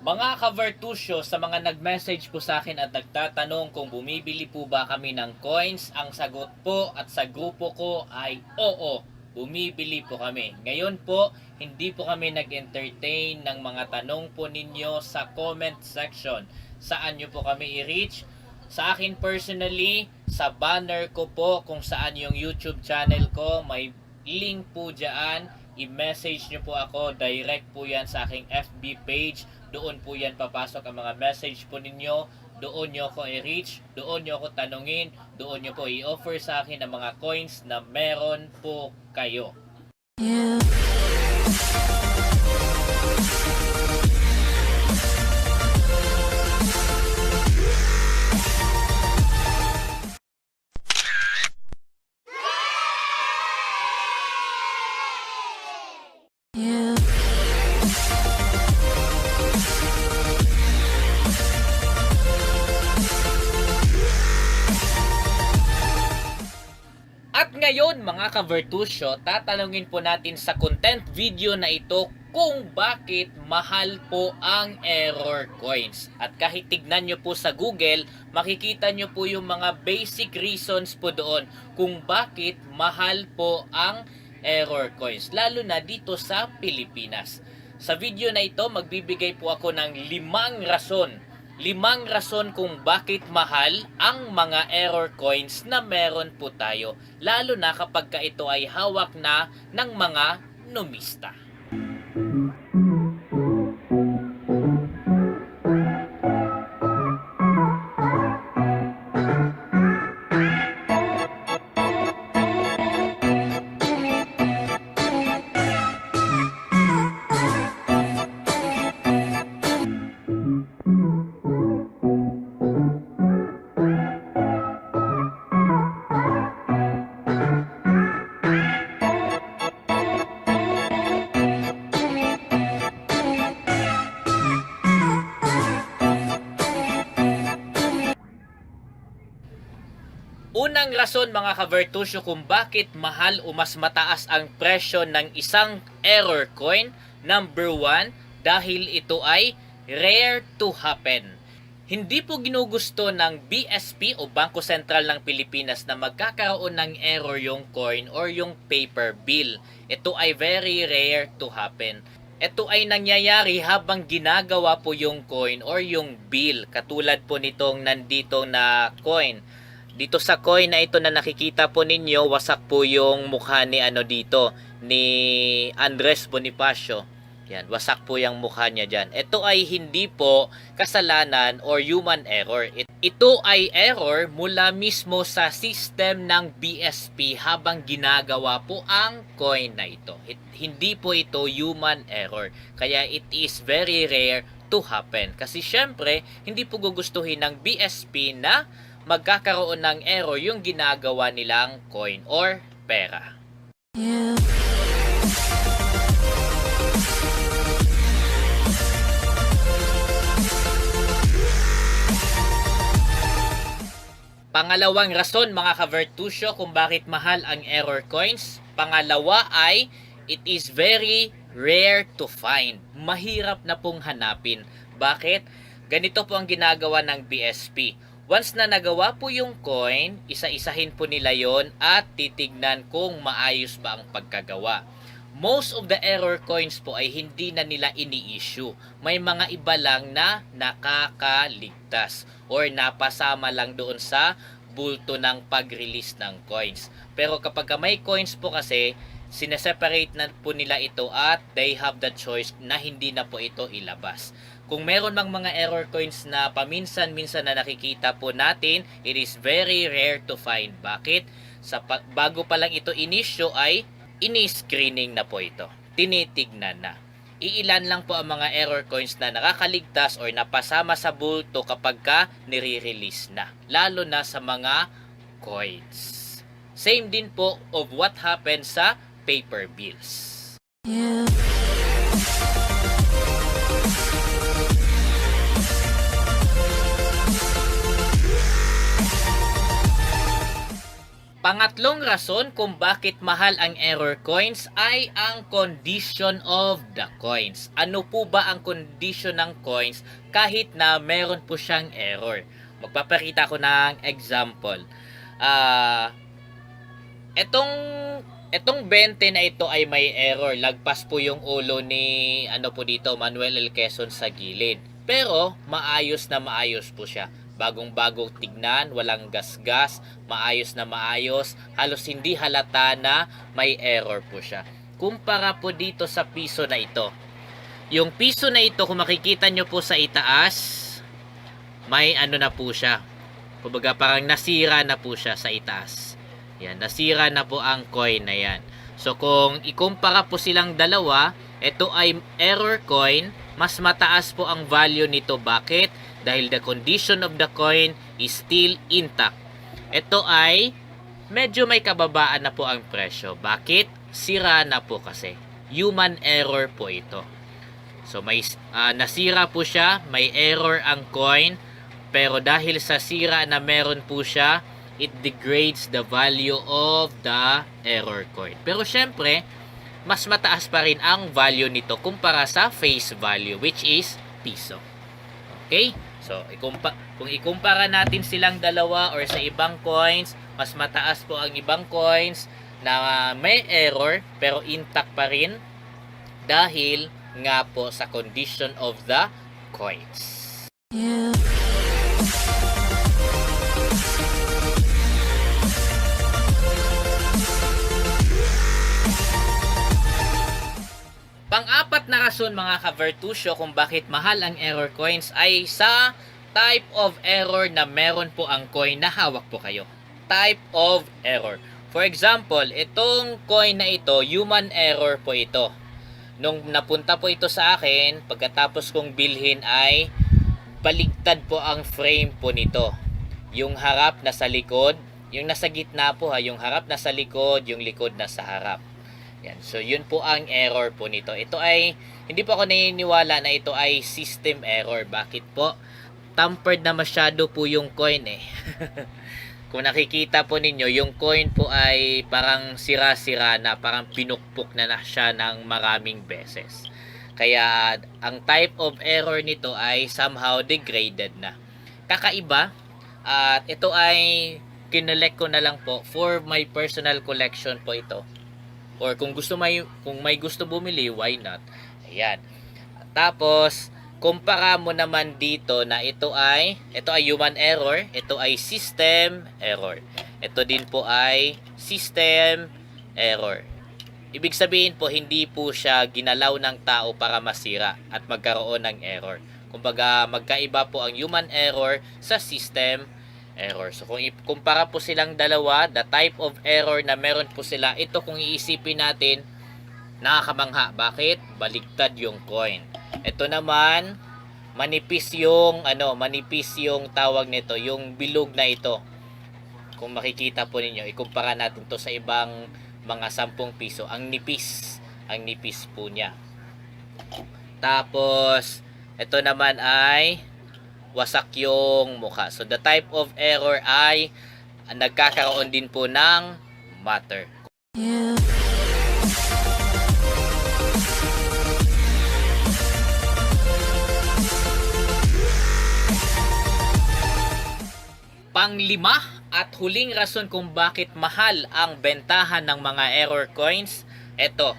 Mga ka-Vertusio, sa mga nag-message po sa akin at nagtatanong kung bumibili po ba kami ng coins, ang sagot po at sa grupo ko ay oo, bumibili po kami. Ngayon po, hindi po kami nag-entertain ng mga tanong po ninyo sa comment section. Saan nyo po kami i-reach? Sa akin personally, sa banner ko po kung saan yung YouTube channel ko, may link po dyan. I-message nyo po ako, direct po yan sa aking FB page. Doon po yan papasok ang mga message po ninyo. Doon nyo ako i-reach, doon nyo ako tanungin, doon nyo po i-offer sa akin ang mga coins na meron po kayo. At mga ka-Vertusio, tatanungin po natin sa content video na ito kung bakit mahal po ang error coins. At kahit tignan nyo po sa Google, makikita nyo po yung mga basic reasons po doon kung bakit mahal po ang error coins. Lalo na dito sa Pilipinas. Sa video na ito, magbibigay po ako ng limang rason limang rason kung bakit mahal ang mga error coins na meron po tayo. Lalo na kapag ka ito ay hawak na ng mga numista. Unang rason mga ka-Vertusio kung bakit mahal o mas mataas ang presyo ng isang error coin. Number one, dahil ito ay rare to happen. Hindi po ginugusto ng BSP o Bangko Sentral ng Pilipinas na magkakaroon ng error yung coin or yung paper bill. Ito ay very rare to happen. Ito ay nangyayari habang ginagawa po yung coin or yung bill. Katulad po nitong nandito na coin. Dito sa coin na ito na nakikita po ninyo, wasak po yung mukha ni ano dito, ni Andres Bonifacio. Yan, wasak po yung mukha niya dyan. Ito ay hindi po kasalanan or human error. It- ito ay error mula mismo sa system ng BSP habang ginagawa po ang coin na ito. It- hindi po ito human error. Kaya it is very rare to happen. Kasi syempre, hindi po gugustuhin ng BSP na magkakaroon ng error yung ginagawa nilang coin or pera. Pangalawang rason mga ka-Vertusio kung bakit mahal ang error coins. Pangalawa ay it is very rare to find. Mahirap na pong hanapin. Bakit? Ganito po ang ginagawa ng BSP. Once na nagawa po yung coin, isa-isahin po nila yon at titignan kung maayos ba ang pagkagawa. Most of the error coins po ay hindi na nila ini-issue. May mga iba lang na nakakaligtas or napasama lang doon sa bulto ng pag-release ng coins. Pero kapag ka may coins po kasi, sineseparate na po nila ito at they have the choice na hindi na po ito ilabas. Kung meron mang mga error coins na paminsan-minsan na nakikita po natin, it is very rare to find. Bakit? Sa pa- bago pa lang ito inisyo ay ini-screening na po ito. Tinitignan na. Iilan lang po ang mga error coins na nakakaligtas or napasama sa bulto kapag ka nire-release na. Lalo na sa mga coins. Same din po of what happens sa paper bills. Pangat Pangatlong rason kung bakit mahal ang error coins ay ang condition of the coins. Ano po ba ang condition ng coins kahit na meron po siyang error? Magpapakita ko ng example. Ah, etong etong 20 na ito ay may error. Lagpas po yung ulo ni ano po dito, Manuel L. Quezon sa gilid. Pero maayos na maayos po siya. Bagong-bagong tignan, walang gasgas, maayos na maayos, halos hindi halata na may error po siya. Kumpara po dito sa piso na ito. Yung piso na ito, kung makikita nyo po sa itaas, may ano na po siya. Kumbaga parang nasira na po siya sa itaas. Yan, nasira na po ang coin na yan. So kung ikumpara po silang dalawa, ito ay error coin, mas mataas po ang value nito. Bakit? Dahil the condition of the coin is still intact. Ito ay medyo may kababaan na po ang presyo. Bakit? Sira na po kasi. Human error po ito. So may ah, nasira po siya, may error ang coin, pero dahil sa sira na meron po siya, it degrades the value of the error coin. Pero syempre, mas mataas pa rin ang value nito kumpara sa face value which is piso. Okay? So, ikumpa kung ikumpara natin silang dalawa or sa ibang coins, mas mataas po ang ibang coins na may error pero intact pa rin dahil nga po sa condition of the coins. Pang-apat na rason mga ka-Vertusio kung bakit mahal ang error coins ay sa type of error na meron po ang coin na hawak po kayo. Type of error. For example, itong coin na ito, human error po ito. Nung napunta po ito sa akin, pagkatapos kong bilhin ay baligtad po ang frame po nito. Yung harap nasa likod, yung nasa gitna po ha, yung harap nasa likod, yung likod nasa harap. Yan. So, yun po ang error po nito. Ito ay, hindi po ako naniniwala na ito ay system error. Bakit po? Tampered na masyado po yung coin eh. Kung nakikita po ninyo, yung coin po ay parang sira-sira na, parang pinukpok na na siya ng maraming beses. Kaya, ang type of error nito ay somehow degraded na. Kakaiba, at ito ay kinolek ko na lang po for my personal collection po ito or kung gusto may kung may gusto bumili why not? Ayan. Tapos kumpara mo naman dito na ito ay ito ay human error ito ay system error. Ito din po ay system error. Ibig sabihin po hindi po siya ginalaw ng tao para masira at magkaroon ng error. Kumbaga magkaiba po ang human error sa system error. So kung ikumpara po silang dalawa, the type of error na meron po sila, ito kung iisipin natin, nakakamangha. Bakit? Baligtad yung coin. Ito naman, manipis yung ano, manipis yung tawag nito, yung bilog na ito. Kung makikita po ninyo, ikumpara natin to sa ibang mga 10 piso. Ang nipis, ang nipis po niya. Tapos, ito naman ay wasak yung mukha. So, the type of error ay nagkakaroon din po ng matter. Panglima at huling rason kung bakit mahal ang bentahan ng mga error coins, ito,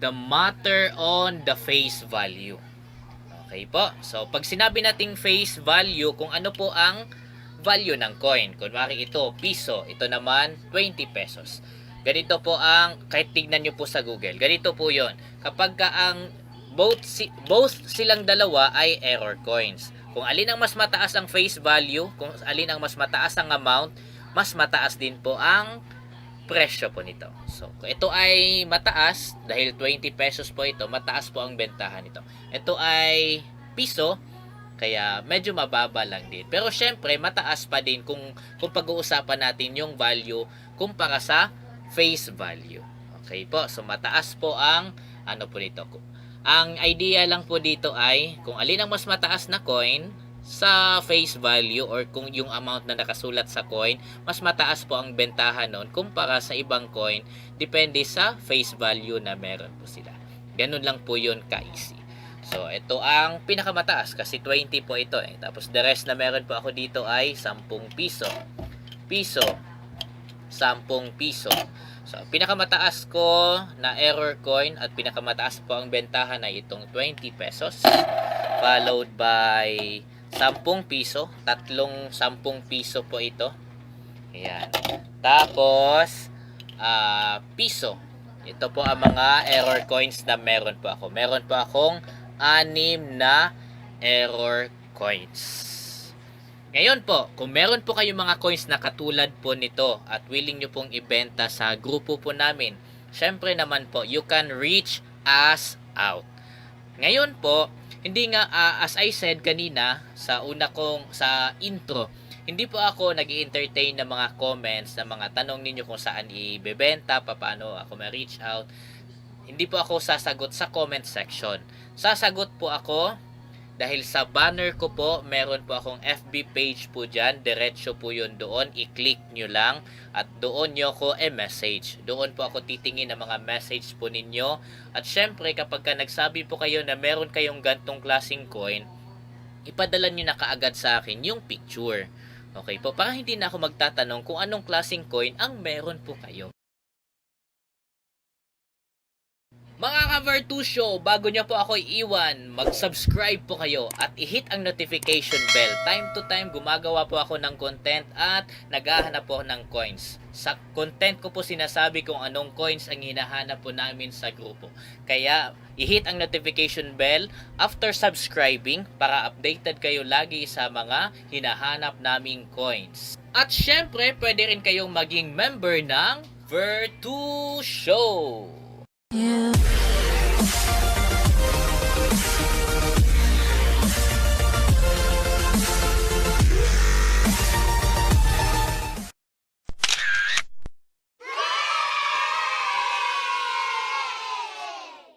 the matter on the face value. Okay po. So, pag sinabi nating face value, kung ano po ang value ng coin. Kunwari ito, piso. Ito naman, 20 pesos. Ganito po ang, kahit tignan nyo po sa Google, ganito po yon Kapag ka ang both, si, both silang dalawa ay error coins. Kung alin ang mas mataas ang face value, kung alin ang mas mataas ang amount, mas mataas din po ang presyo po nito. So, ito ay mataas, dahil 20 pesos po ito, mataas po ang bentahan nito. Ito ay piso, kaya medyo mababa lang din. Pero syempre, mataas pa din kung, kung pag-uusapan natin yung value kumpara sa face value. Okay po, so mataas po ang ano po dito. Ang idea lang po dito ay kung alin ang mas mataas na coin, sa face value or kung yung amount na nakasulat sa coin, mas mataas po ang bentahan nun kumpara sa ibang coin, depende sa face value na meron po sila. Ganun lang po yun ka-easy. So, ito ang pinakamataas kasi 20 po ito eh. Tapos the rest na meron po ako dito ay 10 piso. Piso. 10 piso. So, pinakamataas ko na error coin at pinakamataas po ang bentahan ay itong 20 pesos. Followed by 10 piso. Tatlong 10 piso po ito. Ayan. Tapos, ah piso. Ito po ang mga error coins na meron po ako. Meron po akong anim na error coins. Ngayon po, kung meron po kayong mga coins na katulad po nito at willing nyo pong ibenta sa grupo po namin, syempre naman po, you can reach us out. Ngayon po, hindi nga, ah, as I said kanina, sa una kong, sa intro, hindi po ako nag entertain ng mga comments, ng mga tanong ninyo kung saan ibebenta, paano ako ma-reach out. Hindi po ako sasagot sa comment section. Sasagot po ako dahil sa banner ko po, meron po akong FB page po dyan. Diretso po yun doon. I-click nyo lang at doon nyo ako e-message. Doon po ako titingin ng mga message po ninyo. At syempre, kapag ka nagsabi po kayo na meron kayong gantong klaseng coin, ipadala nyo na kaagad sa akin yung picture. Okay po, para hindi na ako magtatanong kung anong klaseng coin ang meron po kayo. Mga ka-Vertusio, bago niyo po ako iiwan, mag-subscribe po kayo at i-hit ang notification bell. Time to time, gumagawa po ako ng content at naghahanap po ng coins. Sa content ko po sinasabi kung anong coins ang hinahanap po namin sa grupo. Kaya, i-hit ang notification bell after subscribing para updated kayo lagi sa mga hinahanap naming coins. At syempre, pwede rin kayong maging member ng Vertu Show. You